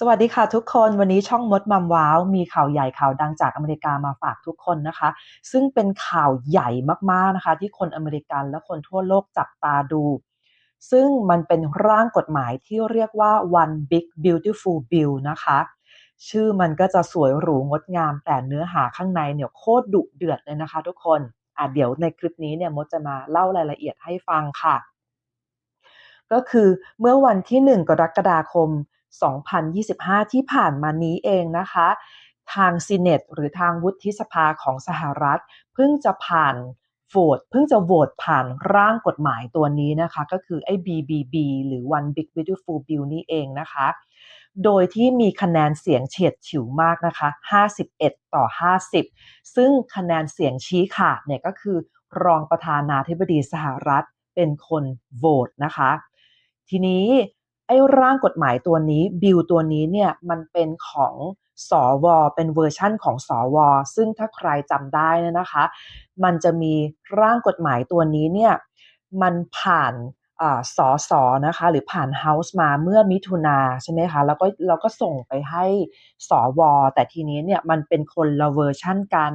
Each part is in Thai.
สวัสดีค่ะทุกคนวันนี้ช่องมดมัมว้าว มีข่าวใหญ่ข่าวดังจากอเมริกามาฝากทุกคนนะคะ ซึ่งเป็นข่าวใหญ่มากๆนะคะ ที่คนอเมริกันและคนทั่วโลกจับตาดู ซึ่งมันเป็นร่างกฎหมายที่เรียกว่า one big beautiful bill นะคะ ชื่อมันก็จะสวยหรูงดงาม แต่เนื้อหาข้างในเนี่ยโคตรดุเดือดเลยนะคะทุกคนอะเดี๋ยวในคลิปนี้เนี่ยมดจะมาเล่ารายละเอียดให้ฟังค่ะ ก็คือเมื่อวันที่ 1 กรกฎาคม 2025 ที่ผ่านมานี้เองนะคะ ทางซีเนตหรือทางวุฒิสภาของสหรัฐ เพิ่งจะผ่านโหวตเพิ่งจะโหวตผ่านร่างกฎหมายตัวนี้นะคะ ก็คือไอ้ BBB หรือ One Big Beautiful Bill นี่เองนะคะ โดยที่มีคะแนนเสียงเฉียดฉิวมากนะคะ 51 ต่อ 50 ซึ่งคะแนนเสียงชี้ขาดเนี่ยก็คือรองประธานาธิบดีสหรัฐเป็นคนโหวตนะคะ ทีนี้ ไอ้ร่างกฎหมายตัวนี้บิลตัวนี้เนี่ยมันเป็นของสอวอเป็นเวอร์ชั่นของสอวอซึ่งถ้าใครจำได้นะคะ มันจะมีร่างกฎหมายตัวนี้เนี่ยมันผ่านสอสอนะคะหรือผ่านเฮาส์มาเมื่อมิถุนาใช่ไหมคะแล้วก็เราก็ส่งไปให้สอวอแต่ทีนี้เนี่ยมันเป็นคนละเวอร์ชั่นกัน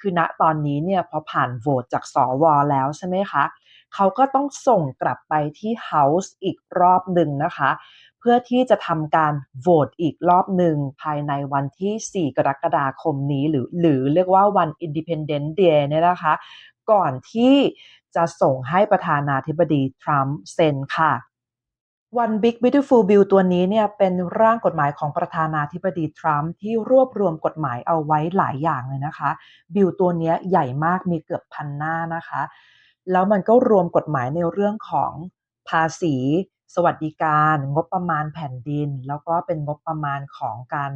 คือณตอนนี้เนี่ยพอผ่านโหวตจากสอวอแล้วใช่ไหมคะ เขาก็ต้องส่งกลับไปที่ House อีกรอบหนึ่งนะคะ เพื่อที่จะทำการโหวตอีกรอบหนึ่งภายในวันที่ 4 กรกฎาคมนี้ หรือหรือเรียกว่าวัน Independent Day เนี่ยนะคะ ก่อนที่จะส่งให้ประธานาธิบดีทรัมป์เซ็นค่ะ One Big Beautiful Bill ตัวนี้เนี่ยเป็นร่างกฎหมายของประธานาธิบดีทรัมป์ที่รวบรวมกฎหมายเอาไว้หลายอย่างเลยนะคะ บิลตัวนี้ใหญ่มากมีเกือบพันหน้านะคะ แล้วมันก็รวมกฎหมายในเรื่องของภาษี สวัสดิการ งบประมาณแผ่นดิน แล้วก็เป็นงบประมาณของการ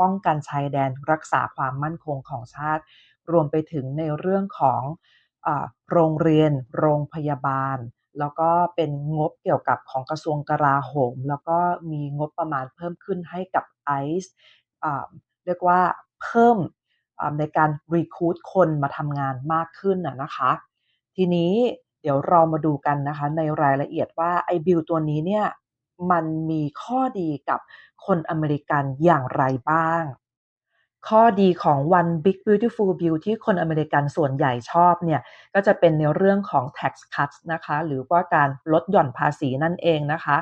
ป้องกันชายแดนรักษาความมั่นคงของชาติ รวมไปถึงในเรื่องของอโรงเรียน โรงพยาบาล แล้วก็เป็นงบเกี่ยวกับของกระทรวงกลาโหม แล้วก็มีงบประมาณเพิ่มขึ้นให้กับไอซ์เรียกว่าเพิ่มในการรีคูดคนมาทำงานมากขึ้นนะคะ ทีนี้เดี๋ยวเรามาดูกันนะคะในรายละเอียดว่าไอบิลตัวนี้เนี่ยมันมีข้อดีกับคนอเมริกันอย่างไรบ้าง ข้อดีของ One Big Beautiful Bill ที่คนอเมริกันส่วนใหญ่ชอบเนี่ยก็จะเป็นในเรื่องของ tax cuts นะคะหรือว่าการลดหย่อนภาษีนั่นเองนะคะ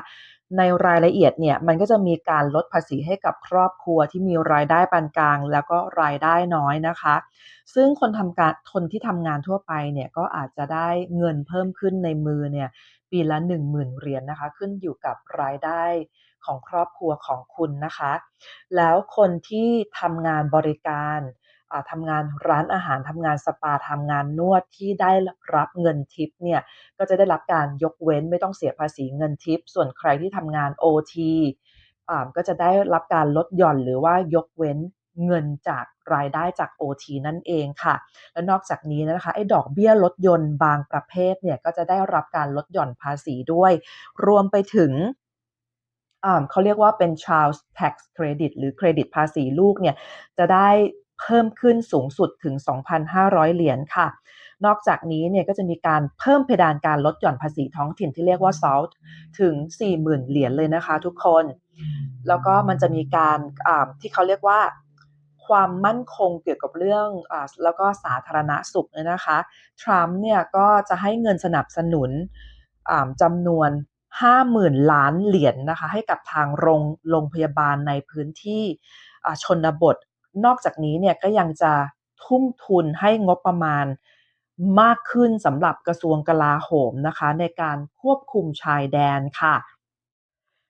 ในรายละเอียดเนี่ยมันก็จะมีการลดภาษีให้กับครอบครัวที่มีรายได้ปานกลาง แล้วก็รายได้น้อยนะคะ ซึ่งคนทำการคนที่ทำงานทั่วไปเนี่ยก็อาจจะได้เงินเพิ่มขึ้นในมือเนี่ยปีละ 10,000 เหรียญนนะคะ ขึ้นอยู่กับรายได้ ของครอบครัวของคุณนะคะ แล้วคนที่ทำงานบริการทำงานร้านอาหารทำงานสปาทำงานนวดที่ได้รับเงินทิปเนี่ยก็จะได้รับการยกเว้นไม่ต้องเสียภาษีเงินทิป ส่วนใครที่ทำงาน OT ก็จะได้รับการลดหย่อนหรือว่ายกเว้นเงินจากรายได้จาก OT นั่นเองค่ะ และนอกจากนี้นะคะไอ้ดอกเบี้ยรถยนต์บางประเภทเนี่ยก็จะได้รับการลดหย่อนภาษีด้วย รวมไปถึง เขาเรียกว่าเป็น child tax credit หรือเครดิตภาษีลูกเนี่ยจะได้เพิ่มขึ้นสูงสุดถึง 2,500 เหรียญค่ะ นอกจากนี้เนี่ยก็จะมีการเพิ่มเพดานการลดหย่อนภาษีท้องถิ่นที่เรียกว่า SALT ถึง 40,000 เหรียญเลยนะคะทุกคน แล้วก็มันจะมีการที่เขาเรียกว่าความมั่นคงเกี่ยวกับเรื่องอแล้วก็สาธารณสุขเนี่ยนะคะ ทรัมป์เนี่ยก็จะให้เงินสนับสนุนจำนวน 50,000 ล้านเหรียญนนะคะให้กับทางโรงโรงพยาบาลในพื้นที่ชนบท นอกจากนี้เนี่ยก็ยังจะทุ่มทุนให้งบประมาณมากขึ้นสำหรับกระทรวงกลาโหมนะคะในการควบคุมชายแดนค่ะ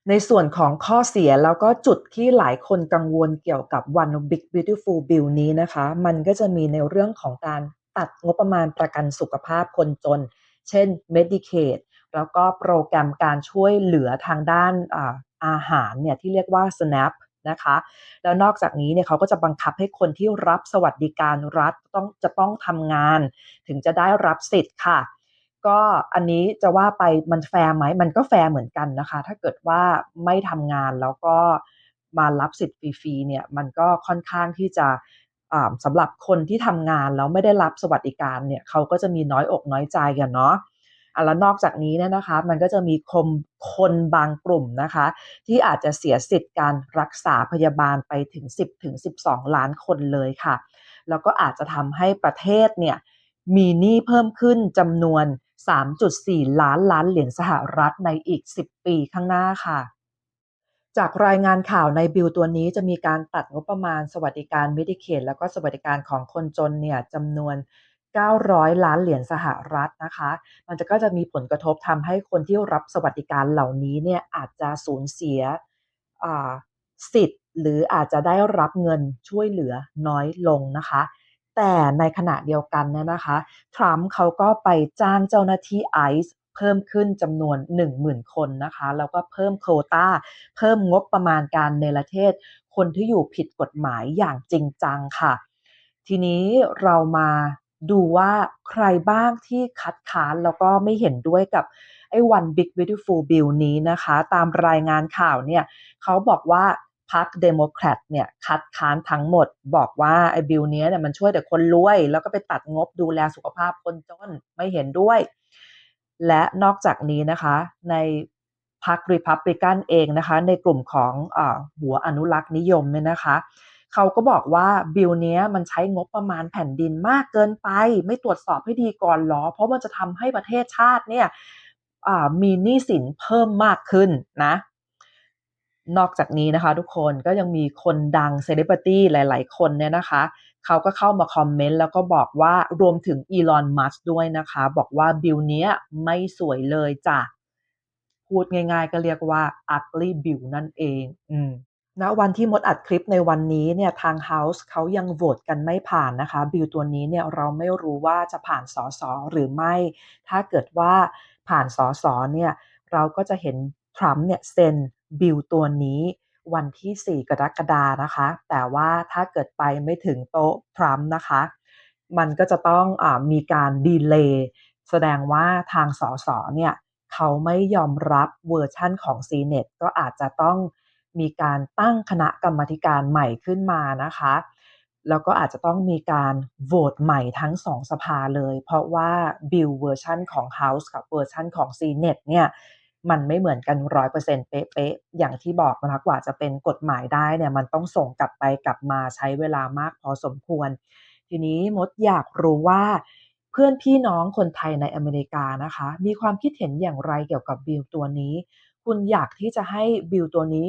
ในส่วนของข้อเสียแล้วก็จุดที่หลายคนกังวลเกี่ยวกับ One Big Beautiful Bill นี้นะคะ มันก็จะมีในเรื่องของการตัดงบประมาณประกันสุขภาพคนจน เช่น Medicaid แล้วก็โปรแกรมการช่วยเหลือทางด้านอาหารเนี่ยที่เรียกว่า SNAP นะคะแล้วนอกจากนี้เนี่ยเขาก็จะบังคับให้คนที่รับสวัสดิการรัฐต้องจะต้องทำงาน ถึงจะได้รับสิทธิ์ค่ะ ก็อันนี้จะว่าไปมันแฟร์ไหมมันก็แฟร์เหมือนกันนะคะ ถ้าเกิดว่าไม่ทำงานแล้วก็มารับสิทธิ์ฟรีๆเนี่ยมันก็ค่อนข้างที่จะสำหรับคนที่ทำงานแล้วไม่ได้รับสวัสดิการเนี่ยเขาก็จะมีน้อยอกน้อยใจกันเนาะ แล้วนอกจากนี้เนี่ยนะคะ มันก็จะมีคมคนบางกลุ่มนะคะ ที่อาจจะเสียสิทธิ์การรักษาพยาบาลไปถึง 10ถึง12 ล้านคนเลยค่ะ แล้วก็อาจจะทำให้ประเทศเนี่ยมีหนี้เพิ่มขึ้นจำนวน 3.4 ล้านล้านเหรียญสหรัฐในอีก 10 ปีข้างหน้าค่ะจากรายงานข่าวในบิลตัวนี้จะมีการตัดงบประมาณสวัสดิการมิดิเคดแล้วก็สวัสดิการของคนจนเนี่ยจำนวน 900 ล้านเหรียญสหรัฐนะคะ มันจะก็จะมีผลกระทบทำให้คนที่รับสวัสดิการเหล่านี้เนี่ยอาจจะสูญเสียสิทธิ์ หรืออาจจะได้รับเงินช่วยเหลือน้อยลงนะคะ แต่ในขณะเดียวกันเนี่ยนะคะทรัมป์เขาก็ไปจ้างเจ้าหน้าที่ไอซ์เพิ่มขึ้นจำนวน 10,000 คนนะคะ แล้วก็เพิ่มโคตาเพิ่มงบประมาณการในประเทศ คนที่อยู่ผิดกฎหมายอย่างจริงจังค่ะ ทีนี้เรามา ดูว่าใครบ้างที่คัดค้านแล้วก็ไม่เห็นด้วยกับไอ้ One Big Beautiful Bill นี้นะคะ ตามรายงานข่าวเนี่ยเขาบอกว่าพรรคเดโมแครตเนี่ยคัดค้านทั้งหมด บอกว่าไอ้บิลนี้เนี่ยมันช่วยแต่คนรวย แล้วก็ไปตัดงบดูแลสุขภาพคนจนไม่เห็นด้วย และนอกจากนี้นะคะในพรรครีพับลิกันเองนะคะ ในกลุ่มของอหัวอนุรักษ์นิยมเนี่ยนะคะ เขาก็บอกว่าบิลนี้มันใช้งบประมาณแผ่นดินมากเกินไป ไม่ตรวจสอบให้ดีก่อนหรอ เพราะมันจะทำให้ประเทศชาติเนี่ยมีหนี้สินเพิ่มมากขึ้นนะนอกจากนี้นะคะทุกคนก็ยังมีคนดังเซเลบริตี้หลาย ๆ คนเนี่ยนะคะเขาก็เข้ามาคอมเมนต์แล้วก็บอกว่ารวมถึงอีลอนมัสด้วยนะคะ บอกว่าบิลเนี้ยไม่สวยเลยจ้ะพูดง่าย ๆ ก็เรียกว่า ugly bill นั่นเอง อืม ณวันที่มดอัดคลิปในวันนี้เนี่ยทาง House เขายังโหวตกันไม่ผ่านนะคะบิลตัวนี้เนี่ยเราไม่รู้ว่าจะผ่านสอสอหรือไม่ ถ้าเกิดว่าผ่านสอสอเนี่ยเราก็จะเห็นทรัมป์เนี่ยเซ็นบิลตัวนี้วันที่ 4 กรกฎานะคะ แต่ว่าถ้าเกิดไปไม่ถึงโต๊ะทรัมป์นะคะ มันก็จะต้องอมีการดีเลย์แสดงว่าทางสสเนี่ยเขาไม่ยอมรับเวอร์ชั่นของซีเนตก็อาจจะต้อง มีการตั้งคณะกรรมการใหม่ขึ้นมานะคะ แล้วก็อาจจะต้องมีการโหวตใหม่ทั้งสองสภาเลย เพราะว่าบิลเวอร์ชันของ House กับเวอร์ชันของ s เน t เนี่ยมันไม่เหมือนกันร้อยเปอร์เซ็นต์เป๊ะๆ อย่างที่บอกนะคะกว่าจะเป็นกฎหมายได้เนี่ยมันต้องส่งกลับไปกลับมาใช้เวลามากพอสมควร ทีนี้มดอยากรู้ว่า เพื่อนพี่น้องคนไทยในอเมริกานะคะ มีความคิดเห็นอย่างไรเกี่ยวกับบิลตัวนี้ คุณอยากที่จะให้บิลตัวนี้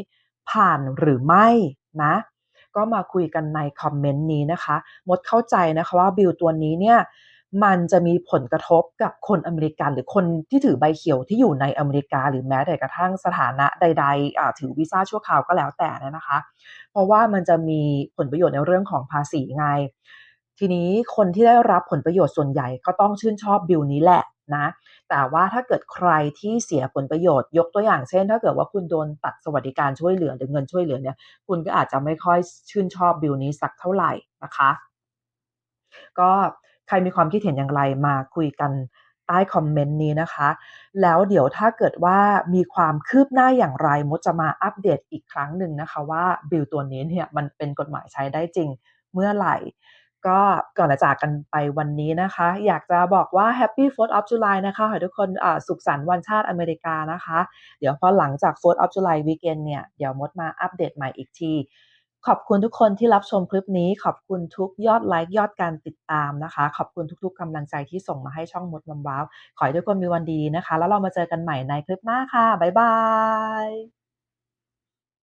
ผ่านหรือไม่นะก็มาคุยกันในคอมเมนต์นี้นะคะ มดเข้าใจนะคะว่าบิลตัวนี้เนี่ยมันจะมีผลกระทบกับคนอเมริกันหรือคนที่ถือใบเขียวที่อยู่ในอเมริกา หรือแม้แต่กระทั่งสถานะใดๆถือวีซ่าชั่วคราวก็แล้วแต่นะคะ เพราะว่ามันจะมีผลประโยชน์ในเรื่องของภาษีไง ทีนี้คนที่ได้รับผลประโยชน์ส่วนใหญ่ก็ต้องชื่นชอบบิลนี้แหละนะ แต่ว่าถ้าเกิดใครที่เสียผลประโยชน์ ยกตัวอย่างเช่น ถ้าเกิดว่าคุณโดนตัดสวัสดิการช่วยเหลือหรือเงินช่วยเหลือเนี่ยคุณก็อาจจะไม่ค่อยชื่นชอบบิลนี้สักเท่าไหร่นะคะ ก็ใครมีความคิดเห็นอย่างไรมาคุยกันใต้คอมเมนต์นี้นะคะ แล้วเดี๋ยวถ้าเกิดว่ามีความคืบหน้าอย่างไรมดจะมาอัปเดตอีกครั้งหนึ่งนะคะว่าบิลตัวนี้เนี่ยมันเป็นกฎหมายใช้ได้จริงเมื่อไหร่ ก็ก่อนจะจากกันไปวันนี้นะคะ อยากจะบอกว่า Happy 4th of July นะคะขอให้ทุกคนสุขสันต์วันชาติอเมริกานะคะ เดี๋ยวพอหลังจาก 4th of July weekend เนี่ย เดี๋ยวมดมาอัปเดตใหม่อีกทีขอบคุณทุกคนที่รับชมคลิปนี้ ขอบคุณทุกยอดไลค์ยอดการติดตามนะคะ ขอบคุณทุกๆกำลังใจที่ส่งมาให้ช่องมดลำว้าว ขอให้ทุกคนมีวันดีนะคะ แล้วเรามาเจอกันใหม่ในคลิปหน้าค่ะ บ๊ายบาย